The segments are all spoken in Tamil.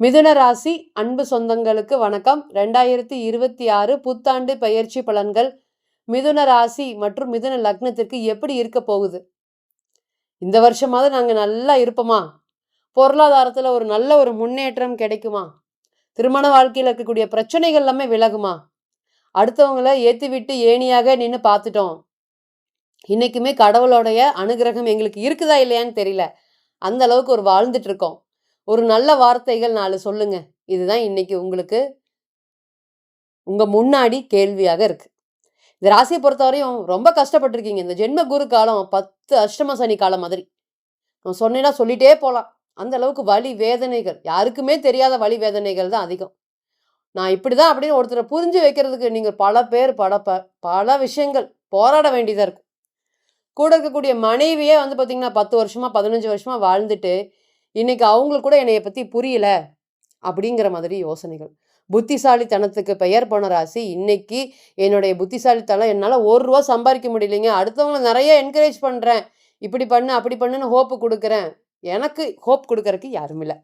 மிதுன ராசி அன்பு சொந்தங்களுக்கு வணக்கம். ரெண்டாயிரத்தி இருபத்தி ஆறு புத்தாண்டு பயிற்சி பலன்கள் மிதுன ராசி மற்றும் மிதுன லக்னத்திற்கு எப்படி இருக்க போகுது? இந்த வருஷமாவது நாங்கள் நல்லா இருப்போமா? பொருளாதாரத்தில் ஒரு நல்ல ஒரு முன்னேற்றம் கிடைக்குமா? திருமண வாழ்க்கையில் இருக்கக்கூடிய பிரச்சனைகள் எல்லாமே விலகுமா? அடுத்தவங்கள ஏற்றி விட்டு ஏணியாக நின்று பார்த்துட்டோம். இன்னைக்குமே கடவுளோடைய அனுகிரகம் எங்களுக்கு இருக்குதா இல்லையான்னு தெரியல. அந்த அளவுக்கு ஒரு வாழ்ந்துட்டு இருக்கோம். ஒரு நல்ல வார்த்தைகள் நாலு சொல்லுங்க. இதுதான் இன்னைக்கு உங்களுக்கு உங்க முன்னாடி கேள்வியாக இருக்கு. இந்த ராசியை பொறுத்தவரையும் ரொம்ப கஷ்டப்பட்டிருக்கீங்க. இந்த ஜென்ம குரு காலம் பத்து அஷ்டம சனி காலம் மாதிரி. நான் சொன்னேன்னா சொல்லிட்டே போகலாம் அந்த அளவுக்கு வலி வேதனைகள். யாருக்குமே தெரியாத வலி வேதனைகள் தான் அதிகம். நான் இப்படிதான் அப்படின்னு ஒருத்தரை புரிஞ்சு வைக்கிறதுக்கு நீங்கள் பல பேர் பல ப பல விஷயங்கள் போராட வேண்டியதாக இருக்கும். கூட இருக்கக்கூடிய மனைவியே வந்து பார்த்தீங்கன்னா பத்து வருஷமா பதினஞ்சு வருஷமா வாழ்ந்துட்டு இன்னைக்கு அவங்களுக்கு கூட என்னைய பற்றி புரியல அப்படிங்கிற மாதிரி யோசனைகள். புத்திசாலித்தனத்துக்கு பெயர் போன ராசி இன்னைக்கு என்னுடைய புத்திசாலித்தனம் என்னால் ஒரு ரூபா சம்பாதிக்க முடியலைங்க. அடுத்தவங்களை நிறைய என்கரேஜ் பண்ணுறேன் இப்படி பண்ணு அப்படி பண்ணுன்னு ஹோப்பு கொடுக்குறேன். எனக்கு ஹோப் கொடுக்கறதுக்கு யாரும் இல்லை.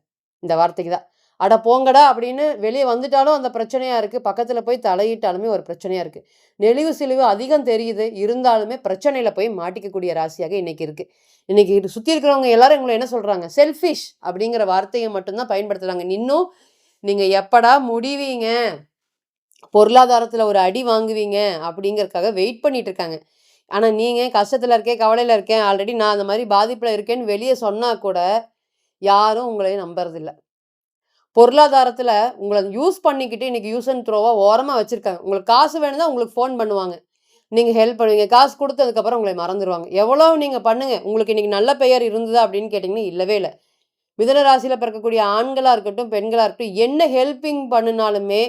இந்த வார்த்தைக்கு தான் அட போங்கடா அப்படின்னு வெளியே வந்துட்டாலும் அந்த பிரச்சனையாக இருக்குது பக்கத்தில் போய் தலையிட்டாலுமே ஒரு பிரச்சனையாக இருக்குது நெளிவு சிலிவு அதிகம் தெரியுது. இருந்தாலுமே பிரச்சனையில் போய் மாட்டிக்கக்கூடிய ராசியாக இன்னைக்கு இருக்குது இன்றைக்கி இது சுற்றி இருக்கிறவங்க எல்லாரும் உங்களை என்ன சொல்கிறாங்க செல்ஃபிஷ் அப்படிங்கிற வார்த்தையை மட்டும்தான் பயன்படுத்துகிறாங்க இன்னும் நீங்கள் எப்படா முடிவீங்க? பொருளாதாரத்தில் ஒரு அடி வாங்குவீங்க அப்படிங்கிறதுக்காக வெயிட் பண்ணிட்டு இருக்காங்க. ஆனால் நீங்கள் கஷ்டத்தில் இருக்கேன் கவலையில் இருக்கேன் ஆல்ரெடி நான் அந்த மாதிரி பாதிப்பில் இருக்கேன்னு வெளியே சொன்னால் கூட யாரும் உங்களையும் நம்புறதில்ல. பொருளாதாரத்தில் உங்களை யூஸ் பண்ணிக்கிட்டு இன்றைக்கி யூஸ் அண்ட் த்ரோவாக ஓரமாக வச்சுருக்காங்க. உங்களுக்கு காசு வேணும்னா உங்களுக்கு ஃபோன் பண்ணுவாங்க. நீங்கள் ஹெல்ப் பண்ணுவீங்க. காசு கொடுத்ததுக்கப்புறம் உங்களை மறந்துடுவாங்க எவ்வளோ நீங்கள் பண்ணுங்கள் உங்களுக்கு இன்றைக்கி நல்ல பெயர் இருந்ததா அப்படின்னு கேட்டிங்கன்னா இல்லவே இல்லை. மிதன ராசியில் பிறக்கக்கூடிய ஆண்களாக இருக்கட்டும் பெண்களாக இருக்கட்டும் என்ன ஹெல்ப்பிங் பண்ணினாலுமே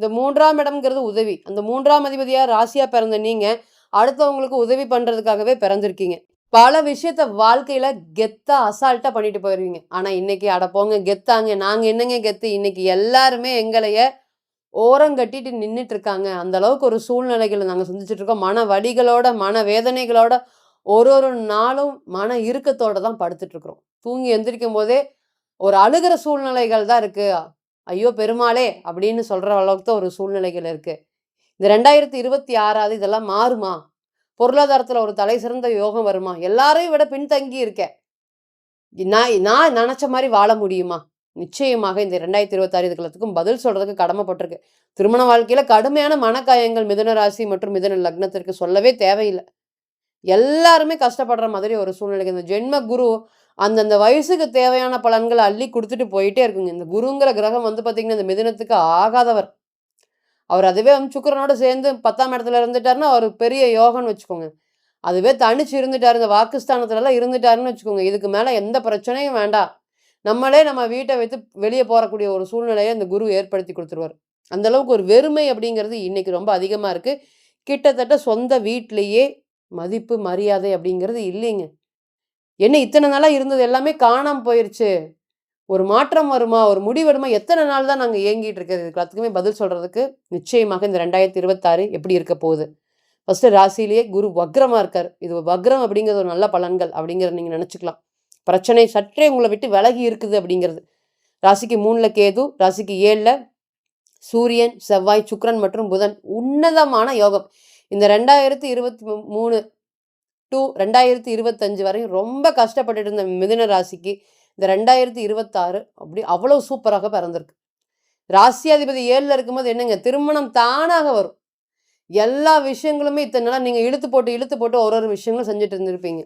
இந்த மூன்றாம் இடம்ங்கிறது உதவி. அந்த மூன்றாம் அதிபதியாக ராசியாக பிறந்த நீங்கள் அடுத்தவங்களுக்கு உதவி பண்ணுறதுக்காகவே பிறந்திருக்கீங்க. பல விஷயத்த வாழ்க்கையில் கெத்தா அசால்ட்டாக பண்ணிட்டு போயிடுவீங்க ஆனால் இன்னைக்கு அட போங்க கெத்தாங்க. நாங்கள் என்னங்க கெத்து? இன்னைக்கு எல்லாருமே எங்களைய ஓரம் கட்டிட்டு நின்றுட்டு இருக்காங்க. அந்த அளவுக்கு ஒரு சூழ்நிலைகளை நாங்கள் சந்திச்சுட்டு இருக்கோம். மன வடிகளோட மன வேதனைகளோட ஒரு ஒரு நாளும் மன இறுக்கத்தோட தான் படுத்துட்டு இருக்கிறோம். தூங்கி எந்திரிக்கும் போதே ஒரு அழுகிற சூழ்நிலைகள் தான் இருக்கு. ஐயோ பெருமாளே! அப்படின்னு சொல்ற அளவுக்கு தான் ஒரு சூழ்நிலைகள் இருக்கு. இந்த ரெண்டாயிரத்தி இருபத்தி ஆறாவது இதெல்லாம் மாறுமா? பொருளாதாரத்தில் ஒரு தலை சிறந்த யோகம் வருமா? எல்லாரையும் விட பின்தங்கி இருக்கேன். நான் நான் நினச்ச மாதிரி வாழ முடியுமா? நிச்சயமாக இந்த ரெண்டாயிரத்தி இருபத்தாறு இதுக்கெல்லாத்துக்கும் பதில் சொல்றதுக்கு கடமைப்பட்டிருக்கு. திருமண வாழ்க்கையில் கடுமையான மனக்காயங்கள் மிதுன ராசி மற்றும் மிதன லக்னத்திற்கு சொல்லவே தேவையில்லை. எல்லாருமே கஷ்டப்படுற மாதிரி ஒரு சூழ்நிலைக்கு இந்த ஜென்ம குரு அந்தந்த வயசுக்கு தேவையான பலன்களை அள்ளி கொடுத்துட்டு போயிட்டே இருக்குங்க. இந்த குருங்கிற கிரகம் வந்து பார்த்தீங்கன்னா இந்த மிதனத்துக்கு ஆகாதவர். அவர் அதுவே வந்து சுக்கிரனோட சேர்ந்து பத்தாம் இடத்துல இருந்துட்டாருன்னா அவர் பெரிய யோகம்னு வச்சுக்கோங்க. அதுவே தனிச்சு இருந்துட்டாரு இந்த வாக்குஸ்தானத்துலலாம் இருந்துட்டாருன்னு வச்சுக்கோங்க. இதுக்கு மேலே எந்த பிரச்சனையும் வேண்டாம். நம்மளே நம்ம வீட்டை வைத்து வெளியே போகக்கூடிய ஒரு சூழ்நிலையை இந்த குரு ஏற்படுத்தி கொடுத்துருவார். அந்த அளவுக்கு ஒரு வெறுமை அப்படிங்கிறது இன்றைக்கி ரொம்ப அதிகமாக இருக்குது கிட்டத்தட்ட சொந்த வீட்டிலேயே மதிப்பு மரியாதை அப்படிங்கிறது இல்லைங்க. என்ன இத்தனை நாளாக இருந்தது? எல்லாமே காணாமல் போயிடுச்சு ஒரு மாற்றம் வருமா? ஒரு முடிவு வருமா? எத்தனை நாள் தான் நாங்கள் இயங்கிட்டு இருக்கிறது? எல்லாத்துக்குமே பதில் சொல்கிறதுக்கு நிச்சயமாக இந்த ரெண்டாயிரத்தி இருபத்தாறு எப்படி இருக்க போகுது? ஃபஸ்ட்டு ராசியிலேயே குரு வக்ரமாக இருக்கார். இது வக்ரம் அப்படிங்கிறது ஒரு நல்ல பலன்கள் அப்படிங்கிறத நீங்கள் நினச்சிக்கலாம். பிரச்சனை சற்றே உங்களை விட்டு விலகி இருக்குது அப்படிங்கிறது. ராசிக்கு மூணில் கேது ராசிக்கு ஏழில் சூரியன் செவ்வாய் சுக்ரன் மற்றும் புதன். உன்னதமான யோகம். இந்த ரெண்டாயிரத்தி இருபத்தி மூணு டூ ரெண்டாயிரத்தி இருபத்தஞ்சு வரையும் ரொம்ப கஷ்டப்பட்டுட்டு இருந்த மிதுன ராசிக்கு இந்த ரெண்டாயிரத்தி இருபத்தாறு அப்படி அவ்வளோ சூப்பராக பிறந்திருக்கு. ராசியாதிபதி ஏழில் இருக்கும்போது என்னங்க? திருமணம் தானாக வரும். எல்லா விஷயங்களுமே இத்தனை நாளாக நீங்கள் இழுத்து போட்டு இழுத்து போட்டு ஒரு ஒரு விஷயங்களும் செஞ்சுட்டு இருந்திருப்பீங்க.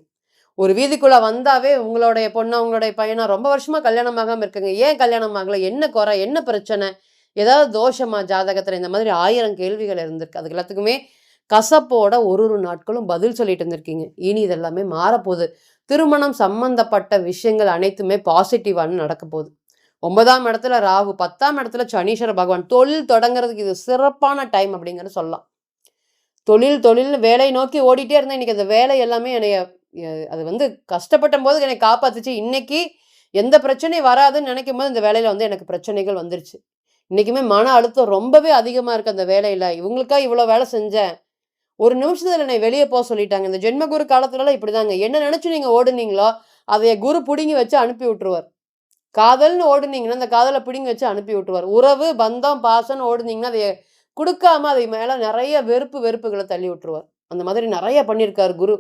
ஒரு வீதிக்குள்ளே வந்தாவே உங்களுடைய பொண்ணு உங்களுடைய பையனா ரொம்ப வருஷமாக கல்யாணம் ஆகாமல் இருக்குங்க. ஏன் கல்யாணம் ஆகலை? என்ன குறை? என்ன பிரச்சனை? ஏதாவது தோஷமா? ஜாதகத்தில் இந்த மாதிரி ஆயிரம் கேள்விகள் இருந்திருக்கு. அதுக்கு எல்லாத்துக்குமே கசப்போட ஒரு ஒரு நாட்களும் பதில் சொல்லிட்டு இருந்திருக்கீங்க. இனி இதெல்லாமே மாறப்போகுது. திருமணம் சம்பந்தப்பட்ட விஷயங்கள் அனைத்துமே பாசிட்டிவான நடக்க போகுது. ஒன்பதாம் இடத்துல ராகு பத்தாம் இடத்துல சனீஸ்வர பகவான். தொழில் தொடங்குறதுக்கு இது சிறப்பான டைம் அப்படிங்கிறத சொல்லலாம். தொழில் தொழில் வேலையை நோக்கி ஓடிட்டே இருந்தேன். இன்னைக்கு அந்த வேலை எல்லாமே என்னைய அது வந்து கஷ்டப்பட்ட போது என்னை காப்பாத்துச்சு. இன்னைக்கு எந்த பிரச்சனையும் வராதுன்னு நினைக்கும் போது இந்த வேலையில் வந்து எனக்கு பிரச்சனைகள் வந்துருச்சு. இன்றைக்குமே மன அழுத்தம் ரொம்பவே அதிகமாக இருக்குது அந்த வேலையில். இவங்களுக்கா இவ்வளோ வேலை செஞ்சேன். ஒரு நிமிஷத்தில் என்னை வெளியே போக சொல்லிட்டாங்க. இந்த ஜென்ம குரு இப்படி இப்படிதாங்க. என்ன நினச்சி நீங்கள் ஓடுனீங்களோ அதைய குரு பிடுங்கி வச்சு அனுப்பி விட்டுருவார். காதல்னு ஓடுனீங்கன்னா அந்த காதலை பிடுங்கி வச்சு அனுப்பி விட்டுருவார். உறவு பந்தம் பாசம்னு ஓடுனீங்கன்னா அதை கொடுக்காம அதை மேலே நிறைய வெறுப்பு வெறுப்புகளை தள்ளி விட்டுருவார். அந்த மாதிரி நிறைய பண்ணியிருக்கார் குரு.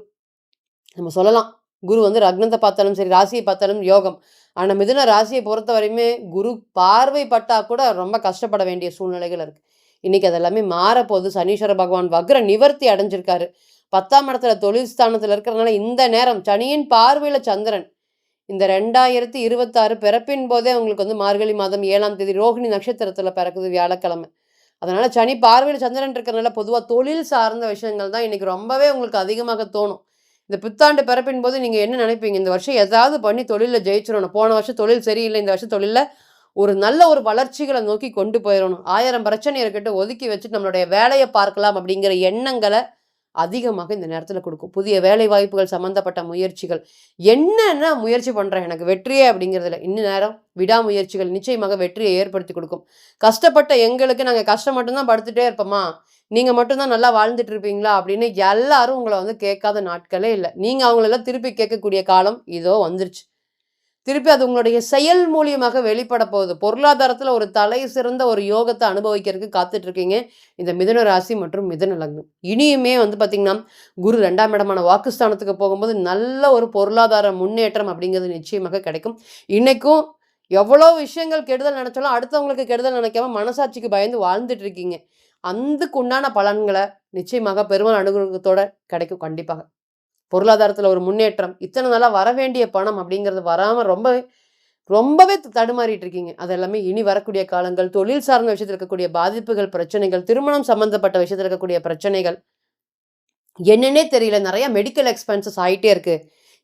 நம்ம சொல்லலாம். குரு வந்து ரக்னத்தை பார்த்தாலும் சரி ராசியை பார்த்தாலும் யோகம். ஆனால் மிதுன ராசியை பொறுத்த வரையுமே குரு பார்வை பட்டா கூட ரொம்ப கஷ்டப்பட வேண்டிய சூழ்நிலைகள் இருக்கு. இன்னைக்கு அதெல்லாமே மாறப்போகுது. சனீஸ்வர பகவான் வக்ர நிவர்த்தி அடைஞ்சிருக்காரு. பத்தாம் இடத்துல தொழில் ஸ்தானத்தில் இருக்கிறதுனால இந்த நேரம் சனியின் பார்வையில் சந்திரன். இந்த ரெண்டாயிரத்தி இருபத்தாறு பிறப்பின் போதே உங்களுக்கு வந்து மார்கழி மாதம் ஏழாம் தேதி ரோகிணி நட்சத்திரத்தில் பிறக்குது வியாழக்கிழமை. அதனால் சனி பார்வையில் சந்திரன் இருக்கிறனால பொதுவாக தொழில் சார்ந்த விஷயங்கள் தான் இன்னைக்கு ரொம்பவே உங்களுக்கு அதிகமாக தோணும். இந்த புத்தாண்டு பிறப்பின் போது நீங்கள் என்ன நினைப்பீங்க? இந்த வருஷம் ஏதாவது பண்ணி தொழிலில் ஜெயிச்சிடணும். போன வருஷம் தொழில் சரியில்லை இந்த வருஷம் தொழிலில் ஒரு நல்ல ஒரு வளர்ச்சிகளை நோக்கி கொண்டு போயிடணும். ஆயிரம் பிரச்சனை இருக்கட்டும் ஒதுக்கி வச்சுட்டு நம்மளுடைய வேலையை பார்க்கலாம் அப்படிங்கிற எண்ணங்களை அதிகமாக இந்த நேரத்தில் கொடுக்கும். புதிய வேலை வாய்ப்புகள் சம்மந்தப்பட்ட முயற்சிகள். என்னென்ன முயற்சி பண்ணுறேன் எனக்கு வெற்றியே அப்படிங்கிறதுல இன்னும் நேரம் விடாமுயற்சிகள் நிச்சயமாக வெற்றியை ஏற்படுத்தி கொடுக்கும். கஷ்டப்பட்ட எங்களுக்கு நாங்கள் கஷ்டம் மட்டும்தான் படுத்துட்டே இருப்போமா? நீங்கள் மட்டும்தான் நல்லா வாழ்ந்துட்டு இருப்பீங்களா? அப்படின்னு எல்லாரும் உங்களை வந்து கேட்காத நாட்களே இல்லை. நீங்கள் அவங்களெல்லாம் திருப்பி கேட்கக்கூடிய காலம் இதோ வந்துருச்சு. திருப்பி அது உங்களுடைய செயல் மூலியமாக வெளிப்பட போகுது. பொருளாதாரத்தில் ஒரு தலை சிறந்த ஒரு யோகத்தை அனுபவிக்கிறதுக்கு காத்துட்டு இருக்கீங்க இந்த மிதன ராசி மற்றும் மிதன லக்னம். இனியுமே வந்து பார்த்திங்கன்னா குரு ரெண்டாம் இடமான வாக்குஸ்தானத்துக்கு போகும்போது நல்ல ஒரு பொருளாதார முன்னேற்றம் அப்படிங்கிறது நிச்சயமாக கிடைக்கும். இன்றைக்கும் எவ்வளோ விஷயங்கள் கெடுதல் நினச்சாலும் அடுத்தவங்களுக்கு கெடுதல் நினைக்காம மனசாட்சிக்கு பயந்து வாழ்ந்துட்டு இருக்கீங்க அதுக்கு உண்டான பலன்களை நிச்சயமாக பெருமாள் அனுகிரகத்தோட கிடைக்கும். கண்டிப்பாக. பொருளாதாரத்தில் ஒரு முன்னேற்றம் இத்தனை நாளாக வர வேண்டிய பணம் அப்படிங்கிறது வராமல் ரொம்பவே ரொம்பவே தடுமாறிட்டு இருக்கீங்க. அது எல்லாமே இனி வரக்கூடிய காலங்கள் தொழில் சார்ந்த விஷயத்தில் இருக்கக்கூடிய பாதிப்புகள் பிரச்சனைகள் திருமணம் சம்பந்தப்பட்ட விஷயத்தில் இருக்கக்கூடிய பிரச்சனைகள். என்னன்னே தெரியல. நிறைய மெடிக்கல் எக்ஸ்பென்சஸ் ஆகிட்டே இருக்கு.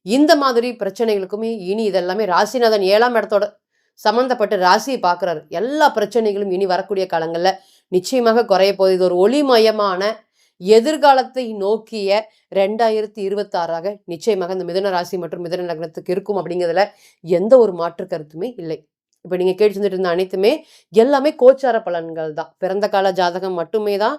இந்த மாதிரி பிரச்சனைகளுக்குமே இனி இதெல்லாமே ராசிநாதன் ஏழாம் இடத்தோட சம்மந்தப்பட்டு ராசியை பார்க்குறாரு எல்லா பிரச்சனைகளும் இனி வரக்கூடிய காலங்களில் நிச்சயமாக குறைய போகுது. இது ஒரு ஒளிமயமான எதிர்காலத்தை நோக்கிய ரெண்டாயிரத்தி இருபத்தாறாக நிச்சயமாக இந்த மிதன ராசி மற்றும் மிதன லக்னத்துக்கு இருக்கும் அப்படிங்கிறதுல எந்த ஒரு மாற்று கருத்துமே இல்லை. இப்போ நீங்கள் கேட்டு செஞ்சுட்டு இருந்த அனைத்துமே எல்லாமே கோச்சார பலன்கள் தான். பிறந்த கால ஜாதகம் மட்டுமே தான்.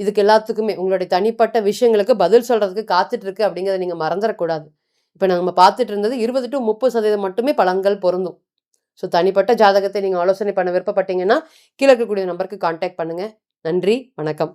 இதுக்கு எல்லாத்துக்குமே உங்களுடைய தனிப்பட்ட விஷயங்களுக்கு பதில் சொல்கிறதுக்கு காத்துட்டு இருக்கு அப்படிங்கிறத நீங்கள் மறந்துடக்கூடாது இப்போ நம்ம பார்த்துட்டு இருந்தது இருபது டு முப்பது சதவீதம் மட்டுமே பலன்கள் பொருந்தும். ஸோ தனிப்பட்ட ஜாதகத்தை நீங்கள் ஆலோசனை பண்ண விருப்பப்பட்டீங்கன்னா கீழே இருக்கக்கூடிய நம்பருக்கு கான்டாக்ட் பண்ணுங்கள் நன்றி வணக்கம்.